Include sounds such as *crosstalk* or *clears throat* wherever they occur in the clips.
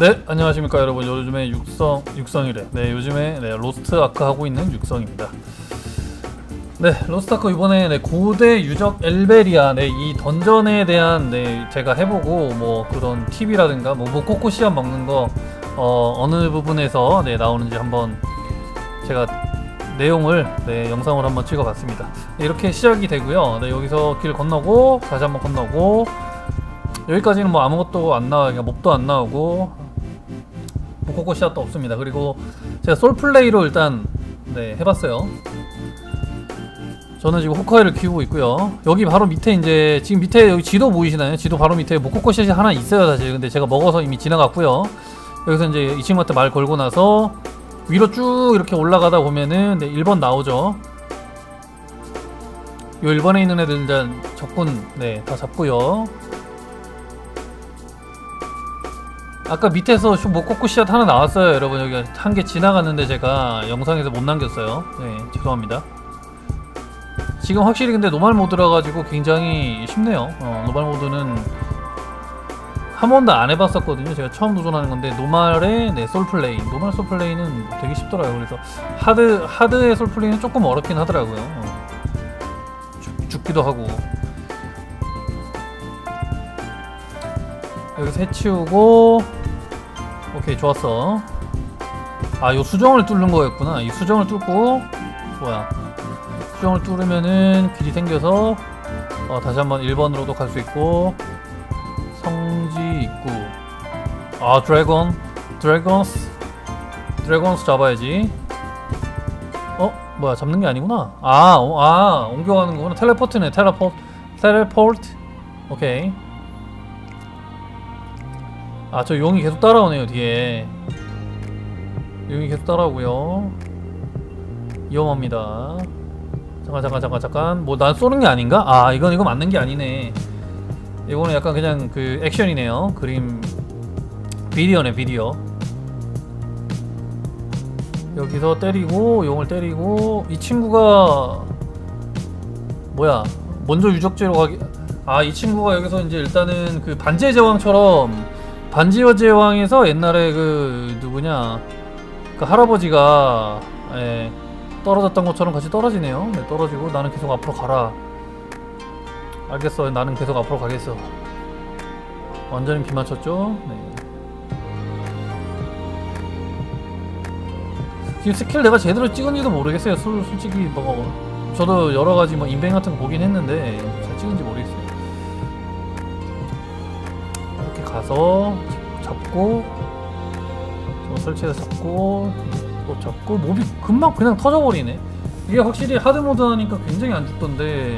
네 안녕하십니까 여러분. 요즘에 육성 육성이래. 네 요즘에 네, 로스트 아크 하고 있는 육성입니다. 네 로스트 아크 이번에 네, 고대 유적 엘베리아 네 이 던전에 대한 네 제가 해보고 뭐 그런 팁이라든가 뭐 모코코 시험 먹는 거 어, 어느 부분에서 네 나오는지 한번 제가 내용을 네 영상으로 한번 찍어봤습니다. 네, 이렇게 시작이 되고요. 네 여기서 길 건너고 다시 한번 건너고 여기까지는 뭐 아무것도 안 나와 그냥 몹도 안 나오고 뭐 모코코 시합도 없습니다. 그리고 제가 솔 플레이로 일단 네 해봤어요. 저는 지금 호카이를 키우고 있고요. 여기 바로 밑에 이제 지금 밑에 여기 지도 보이시나요? 지도 바로 밑에 모코코 샷이 하나 있어요 사실. 근데 제가 먹어서 이미 지나갔고요. 여기서 이제 이 친구한테 말 걸고 나서 위로 쭉 이렇게 올라가다 보면은 네 1번 나오죠. 요 1번에 있는 애들 일단 적군 네 다 잡고요. 아까 밑에서 슈 모코코 씨앗 하나 나왔어요 여러분. 여기 한 개 지나갔는데 제가 영상에서 못 남겼어요. 네 죄송합니다. 지금 확실히 근데 노말 모드라 가지고 굉장히 쉽네요. 어, 노말 모드는 한 번도 안 해봤었거든요. 제가 처음 도전하는 건데 노말의 네, 솔플레이 노말 솔플레이는 되게 쉽더라고요. 그래서 하드 하드의 솔플레이는 조금 어렵긴 하더라고요. 어. 죽, 죽기도 하고. 여기서 해치우고 오케이 좋았어. 아 요 수정을 뚫는 거였구나. 이 수정을 뚫고 뭐야 수정을 뚫으면은 길이 생겨서 어, 다시 한번 1번으로도 갈 수 있고 성지 입구. 아 드래곤 드래곤스 드래곤스 잡아야지. 어? 뭐야 잡는 게 아니구나. 아, 어, 아 옮겨가는 거구나. 텔레포트네 텔레포트 텔레포트. 오케이 아 저 용이 계속 따라오네요 뒤에. 용이 계속 따라오고요. 위험합니다. 잠깐 잠깐 잠깐 잠깐. 뭐 난 쏘는 게 아닌가? 아 이건 이거 맞는 게 아니네. 이거는 약간 그냥 그 액션이네요. 그림. 비디오네 비디오. 여기서 때리고 용을 때리고. 이 친구가 뭐야? 먼저 유적지로 가기 아 이 친구가 여기서 이제 일단은 그 반지의 제왕처럼 반지의 제왕에서 옛날에 그 누구냐 그 할아버지가 예, 떨어졌던 것처럼 같이 떨어지네요. 네, 떨어지고 나는 계속 앞으로 가라. 알겠어. 나는 계속 앞으로 가겠어. 완전히 비 맞췄죠? 네. 지금 스킬 내가 제대로 찍은지도 모르겠어요. 솔, 솔직히 뭐 저도 여러 가지 뭐 인벤 같은 거 보긴 했는데 잘 찍은지 모르겠어요. 가서 잡고 저 설치해서 잡고 또 잡고 몹이 금방 그냥 터져버리네. 이게 확실히 하드 모드 하니까 굉장히 안 죽던데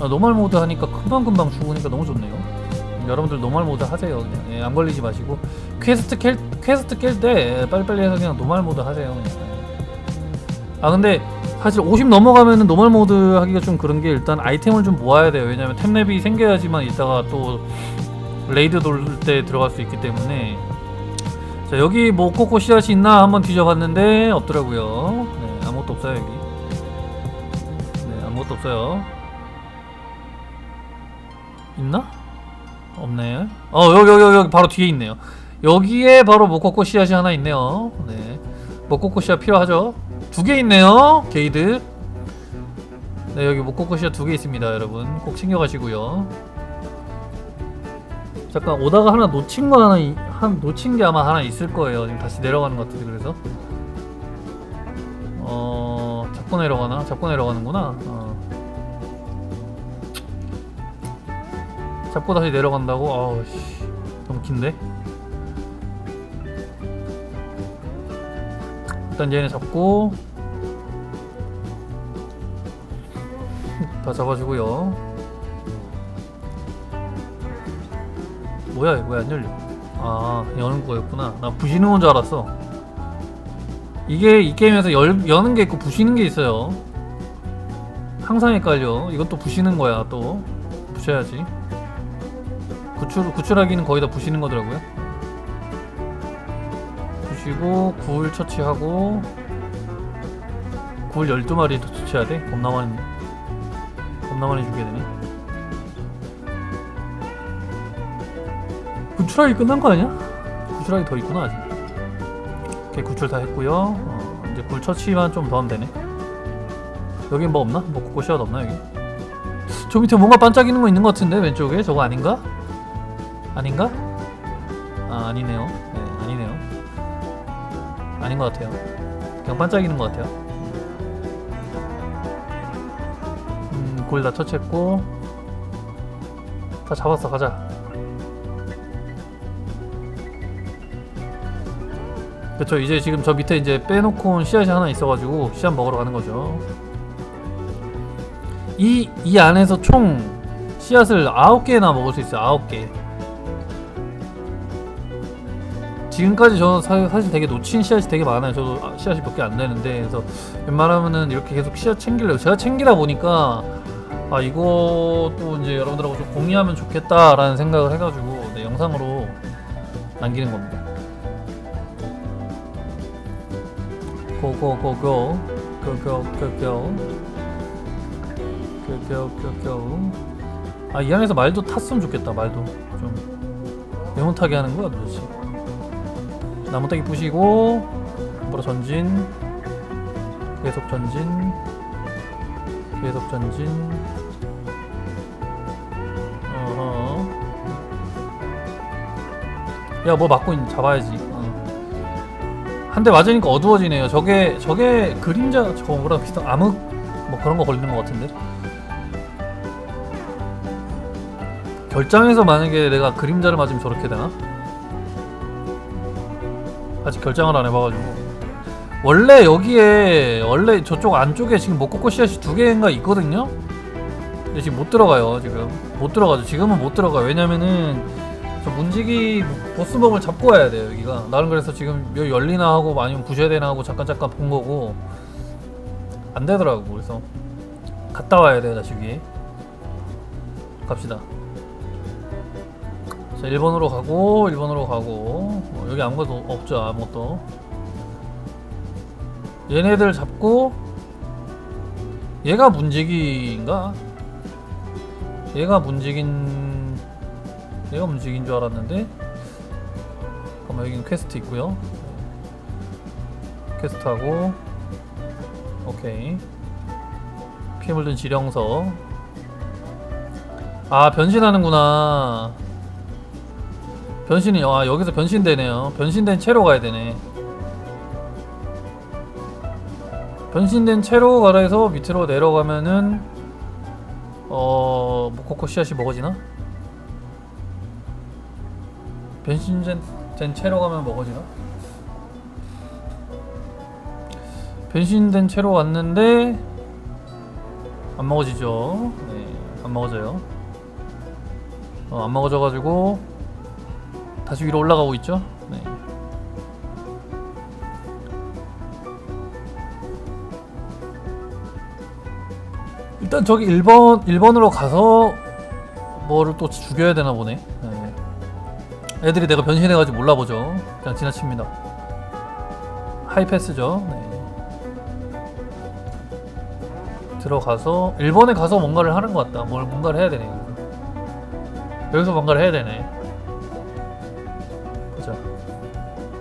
아, 노멀 모드 하니까 금방 금방 죽으니까 너무 좋네요. 여러분들 노멀 모드 하세요. 그냥 예, 안 걸리지 마시고 퀘스트 깰 퀘스트 깰 때 빨리빨리 해서 그냥 노멀 모드 하세요. 그냥. 아 근데 사실 50 넘어가면은 노멀 모드 하기가 좀 그런 게 일단 아이템을 좀 모아야 돼요. 왜냐면 템랩이 생겨야지만 이따가 또 레이드 돌 때 들어갈 수 있기 때문에 자 여기 뭐 코코 씨앗이 있나 한번 뒤져봤는데 없더라고요. 네 아무것도 없어요 여기. 네 아무것도 없어요. 있나? 없네. 어 여기 여기 여기 바로 뒤에 있네요. 여기에 바로 모코코 씨앗이 하나 있네요. 네. 모코코 씨앗 필요하죠? 두 개 있네요. 게이드. 네 여기 모코코 씨앗 두 개 있습니다, 여러분. 꼭 챙겨가시고요. 잠깐 오다가 하나 놓친 거 하나 이- 한 놓친 게 아마 하나 있을 거예요. 지금 다시 내려가는 것 같은데 그래서 어 잡고 내려가나? 잡고 내려가는구나. 어. 잡고 다시 내려간다고? 아우 씨 너무 긴데? 일단 얘네 잡고 다 잡아주고요. 뭐야 이거 왜안 열려? 아 여는 거였구나. 나 부시는 건 줄 알았어. 이게 이 게임에서 열, 여는 게 있고 부시는 게 있어요. 항상 헷갈려. 또 부시는 거야 또. 부셔야지. 구출 구출하기는 거의 다 부시는 거더라고요. 부시고 굴 처치하고 굴 12마리 더 처치해야 돼? 겁나 많이 겁나 많이 죽게 되네. 구출하기 끝난 거 아니야? 구출하기 더 있구나 아직 오케이 구출 다 했고요 어, 이제 굴 처치만 좀 더 하면 되네 여기 뭐 없나? 뭐 곳곳이라도 없나 여기? 저 밑에 뭔가 반짝이는 거 있는 것 같은데 왼쪽에 저거 아닌가? 아닌가? 아 아니네요 네 아니네요 아닌 것 같아요 그냥 반짝이는 것 같아요 음, 골 다 처치했고 다 잡았어 가자 그쵸. 이제 지금 저 밑에 이제 빼놓고 온 씨앗이 하나 있어가지고 씨앗 먹으러 가는 거죠. 이, 이 안에서 총 씨앗을 9개나 먹을 수 있어요. 9개. 지금까지 저는 사, 사실 되게 놓친 씨앗이 되게 많아요. 저도 아, 씨앗이 몇 개 안 되는데. 그래서 웬만하면은 이렇게 계속 씨앗 챙기려고. 제가 챙기다 보니까 아 이것도 이제 여러분들하고 좀 공유하면 좋겠다라는 생각을 해가지고 네, 영상으로 남기는 겁니다 고고고고. 고고고고. 고고고고. 아이 안에서 말도 탔으면 좋겠다 말도. 좀 메모타게 하는 거야 도대체. 나무 따기 부시고 뭐라 전진. 계속 전진. 계속 전진. 어허. 야뭐 맞고 있는 잡아야지. 어. 한 대 맞으니까 어두워지네요 저게 저게 그림자 저거 뭐라 비슷한 암흑 뭐 그런 거 걸리는 것 같은데 결장에서 만약에 내가 그림자를 맞으면 저렇게 되나? 아직 결정을 안 해봐가지고 원래 여기에 원래 저쪽 안쪽에 지금 목코코 씨앗이 두 개인가 있거든요. 근데 지금 못 들어가요 지금 못 들어가죠. 지금은 못 들어가요. 왜냐면은 저 문지기 보스몹을 잡고 와야 돼요 여기가. 나는 그래서 지금 열리나 하고 아니면 부셔야 되나 하고 잠깐 잠깐 본 거고 안 되더라고. 그래서 갔다 와야 돼요 다시 위에. 갑시다. 자 1번으로 가고 1번으로 가고 어, 여기 아무것도 없죠 아무것도 얘네들 잡고 얘가 문지기인가? 얘가 문지긴 얘가 문지기인 줄 알았는데 잠깐만 여기는 퀘스트 있고요 퀘스트하고 오케이 피 물든 지령서 아 변신하는구나 변신이 아 여기서 변신되네요. 변신된 채로 가야 되네. 변신된 채로 가라 해서 밑으로 내려가면은 어 모코코 씨앗이 먹어지나? 변신된 된 채로 가면 먹어지나? 변신된 채로 왔는데 안 먹어지죠. 네, 안 먹어져요. 어, 안 먹어져가지고 다시 위로 올라가고 있죠. 네. 일단 저기 1번 1번으로 가서 뭐를 또 죽여야 되나 보네. 네. 애들이 내가 변신해가지고 몰라보죠. 그냥 지나칩니다. 하이패스죠. 네. 들어가서 1번에 가서 뭔가를 하는 것 같다. 뭘 뭔가를 해야 되네. 여기서 뭔가를 해야 되네. 보자.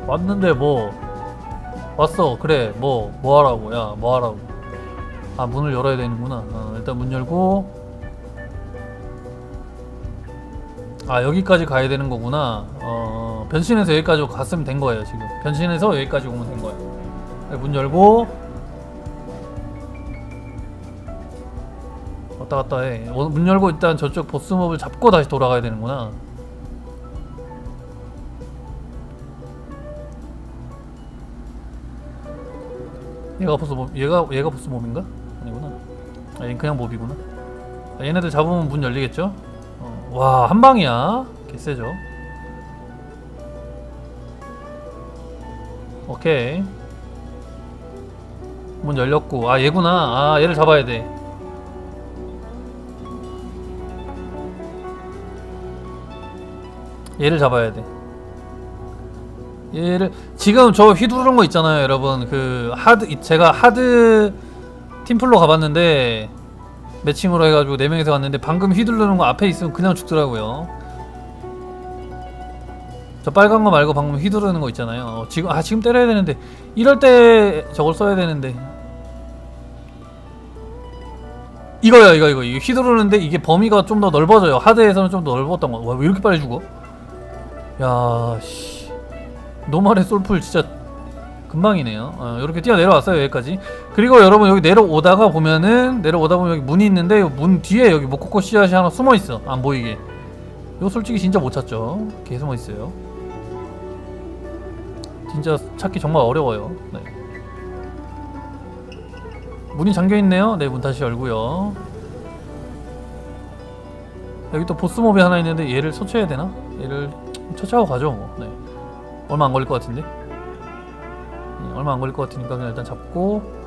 왔는데 뭐 왔어. 그래. 뭐뭐 하라고. 야, 뭐 하라고. 아, 문을 열어야 되는구나. 어, 일단 문 열고 아, 여기까지 가야 되는 거구나. 어, 변신해서 여기까지 갔으면 된 거예요, 지금. 변신해서 여기까지 오면 된 거예요. 네, 문 열고 왔다 갔다 해. 어, 문 열고 일단 저쪽 보스몹을 잡고 다시 돌아가야 되는구나. 얘가 보스 몹, 얘가 얘가 보스 몹인가? 아니구나. 아, 얘는 그냥 몹이구나. 아, 얘네들 잡으면 문 열리겠죠? 어, 와, 한 방이야. 개세죠. 오케이. 문 열렸고, 아 얘구나. 아 얘를 잡아야 돼. 얘를 잡아야 돼. 얘를 지금 저 휘두르는 거 있잖아요, 여러분. 그 하드 이- 제가 하드 팀플로 가봤는데 매칭으로 해가지고 네 명이서 갔는데 방금 휘두르는 거 앞에 있으면 그냥 죽더라고요. 저 빨간 거 말고 방금 휘두르는 거 있잖아요. 어, 지금 아 지금 때려야 되는데 이럴 때 저걸 써야 되는데 이거요 이거 이거 이거 휘두르는데 이게 범위가 좀 더 넓어져요. 하드에서는 좀 더 넓었던 거. 와왜 이렇게 빨리 죽어? 야 씨. 노말의 솔풀 진짜 금방이네요. 어, 이렇게 뛰어 내려왔어요 여기까지. 그리고 여러분 여기 내려오다가 보면은 내려오다 보면 여기 문이 있는데 이문 뒤에 여기 모코코 씨앗이 하나 숨어 있어. 안 보이게. 이거 솔직히 진짜 못 찾죠. 개 숨어 있어요. 진짜 찾기 정말 어려워요. 네. 문이 잠겨 있네요. 네, 문 다시 열고요. 여기 또 보스 몹이 하나 있는데 얘를 처치해야 되나? 얘를 처치하고 가죠. 뭐. 네. 얼마 안 걸릴 것 같은데. 네, 얼마 안 걸릴 것 같으니까 그냥 일단 잡고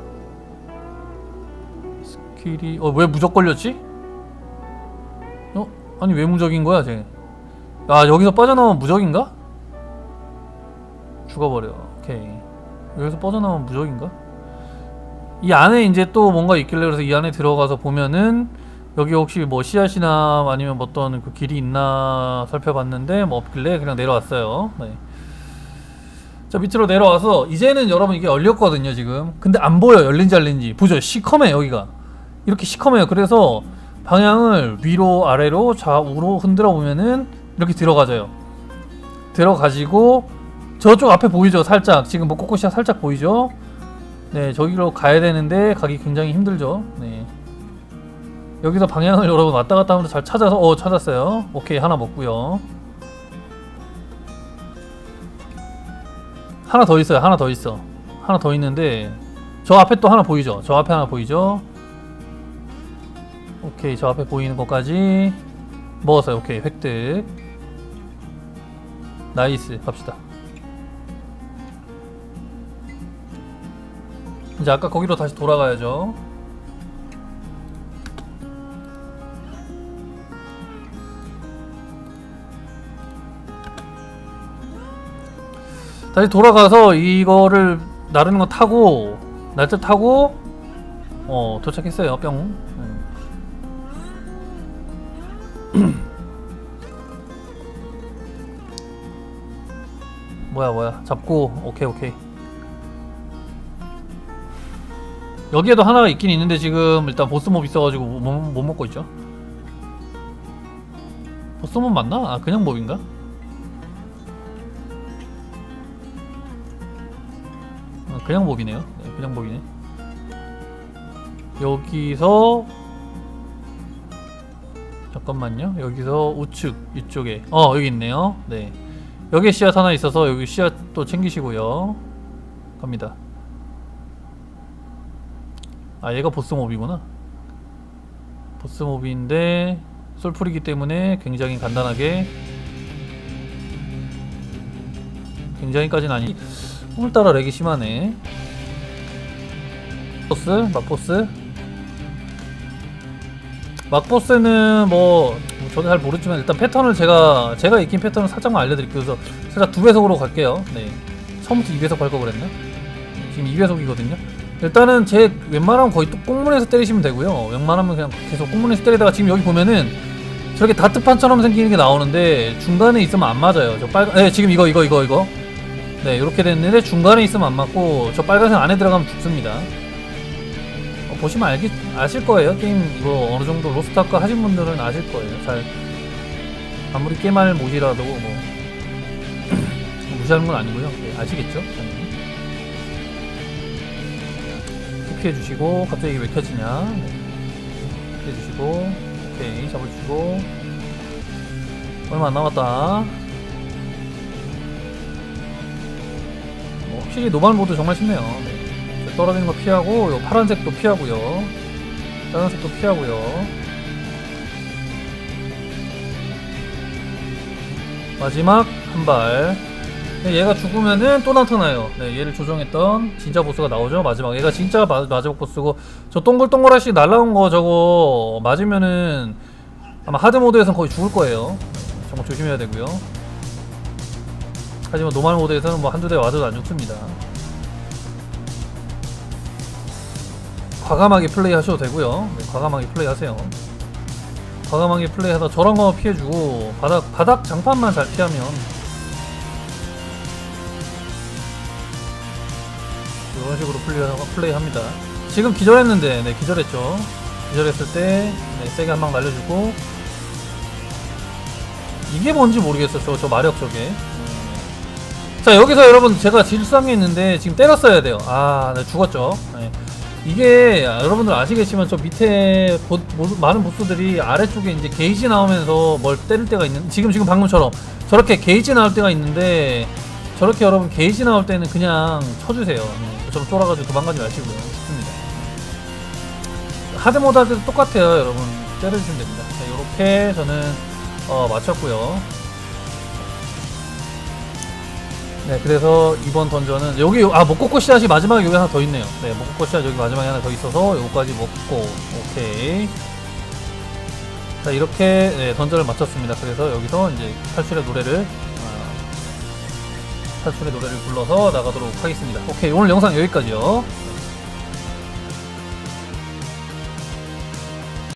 스킬이 어 왜 무적 걸렸지? 어 아니 왜 무적인 거야 쟤? 아 여기서 빠져나오면 무적인가? 죽어버려. 오케이. 여기서 빠져나오면 무적인가? 이 안에 이제 또 뭔가 있길래 그래서 이 안에 들어가서 보면은 여기 혹시 뭐 씨앗이나 아니면 뭐 어떤 그 길이 있나 살펴봤는데 뭐 없길래 그냥 내려왔어요. 네. 자 밑으로 내려와서 이제는 여러분 이게 열렸거든요 지금. 근데 안 보여 열린지 열린지 보죠 시커매 여기가 이렇게 시커매요. 그래서 방향을 위로 아래로 좌우로 흔들어 보면은 이렇게 들어가져요. 들어가지고 저쪽 앞에 보이죠? 살짝. 지금 뭐 꼬꼬시가 살짝 보이죠? 네 저기로 가야 되는데 가기 굉장히 힘들죠? 네. 여기서 방향을 여러분 왔다 갔다 하면서 잘 찾아서 어 찾았어요. 오케이 하나 먹고요. 하나 더 있어요. 하나 더 있어. 하나 더 있는데 저 앞에 또 하나 보이죠? 저 앞에 하나 보이죠 오케이 저 앞에 보이는 것까지 먹었어요 오케이 획득 나이스 갑시다 이제 아까 거기로 다시 돌아가야죠. 다시 돌아가서 이거를 나르는 거 타고 날짜 타고 어 도착했어요 뿅. 뭐야 뭐야. 잡고. 오케이 오케이. 여기에도 하나가 있긴 있는데 지금 일단 보스몹 있어가지고 못, 못- 못 먹고 있죠? 보스몹 맞나? 아 그냥 몹인가? 아, 그냥 몹이네요. 네, 그냥 몹이네. 여기서 잠깐만요. 여기서 우측 이쪽에. 어 여기 있네요. 네 여기에 씨앗 하나 있어서 여기 씨앗 또 챙기시고요. 갑니다. 아 얘가 보스몹이구나. 보스몹인데 솔풀이기 때문에 굉장히 간단하게 굉장히까지는 아니 오늘따라 렉이 심하네. 보스? 막보스 막보스는 뭐 저도 잘 모르지만 일단 패턴을 제가 제가 익힌 패턴을 살짝만 알려드릴게요 그래서 살짝 두 배속으로 갈게요 네 처음부터 2배속 갈 거 그랬나? 지금 2배속이거든요 일단은 제 웬만하면 거의 또 꽁문에서 때리시면 되고요. 웬만하면 그냥 계속 꽁문에서 때리다가 지금 여기 보면은 저렇게 다트판처럼 생기는 게 나오는데 중간에 있으면 안 맞아요. 저 빨간, 네 지금 이거 이거 이거 이거. 네 이렇게 됐는데 중간에 있으면 안 맞고 저 빨간색 안에 들어가면 죽습니다. 어, 보시면 알기 아실 거예요. 게임 이거 어느 정도 로스트아크 하신 분들은 아실 거예요. 잘 아무리 깨말 못이라도 뭐 *clears throat* 무시하는 건 아니고요. 네, 아시겠죠? 피해 주시고 갑자기 왜 켜지냐 네. 피해 주시고 오케이 잡아주시고 얼마 안 남았다 뭐 확실히 노말 모드 정말 쉽네요 네. 저 떨어지는 거 피하고 요 파란색도 피하고요 빨간색도 피하고요 마지막 한발 네, 얘가 죽으면은 또 나타나요. 네, 얘를 조정했던 진짜 보스가 나오죠. 마지막 얘가 진짜 마, 마지막 보스고 저 동글동글하시 날라온 거 저거 맞으면은 아마 하드 모드에선 거의 죽을 거예요. 정말 조심해야 되고요. 하지만 노말 모드에서는 뭐 한두 대 맞아도 안 죽습니다. 과감하게 플레이 하셔도 되고요. 네, 과감하게 플레이 하세요. 과감하게 플레이하다 저런 거 피해주고 바닥 바닥 장판만 잘 피하면 이런 식으로 플레이, 합니다 지금 기절했는데 네 기절했죠. 기절했을 때 네, 세게 한 방 날려주고 이게 뭔지 모르겠어요. 저, 저 마력 저게. 자 여기서 여러분 제가 질상에 있는데 지금 때렸어야 돼요. 아 네, 죽었죠. 네. 이게, 아, 여러분들 아시겠지만, 저 밑에 보, 모- 많은 보스들이 아래쪽에 이제 게이지 나오면서 뭘 때릴 때가 있는, 지금, 지금 방금처럼, 저렇게 게이지 나올 때가 있는데, 저렇게 여러분 게이지 나올 때는 그냥 쳐주세요. 네, 저처럼 쫄아가지고 도망가지 마시고요. 좋습니다. 하드모드 할 때도 똑같아요, 여러분. 때려주시면 됩니다. 자, 요렇게 저는 어, 맞췄고요. 네, 그래서 이번 던전은 여기 아 목코코 씨앗이 마지막에 여기 하나 더 있네요. 네, 목코코 씨앗 여기 마지막에 하나 더 있어서 요거까지 먹고 오케이. 자 이렇게 네, 던전을 마쳤습니다. 그래서 여기서 이제 탈출의 노래를 아, 탈출의 노래를 불러서 나가도록 하겠습니다. 오케이 오늘 영상 여기까지요.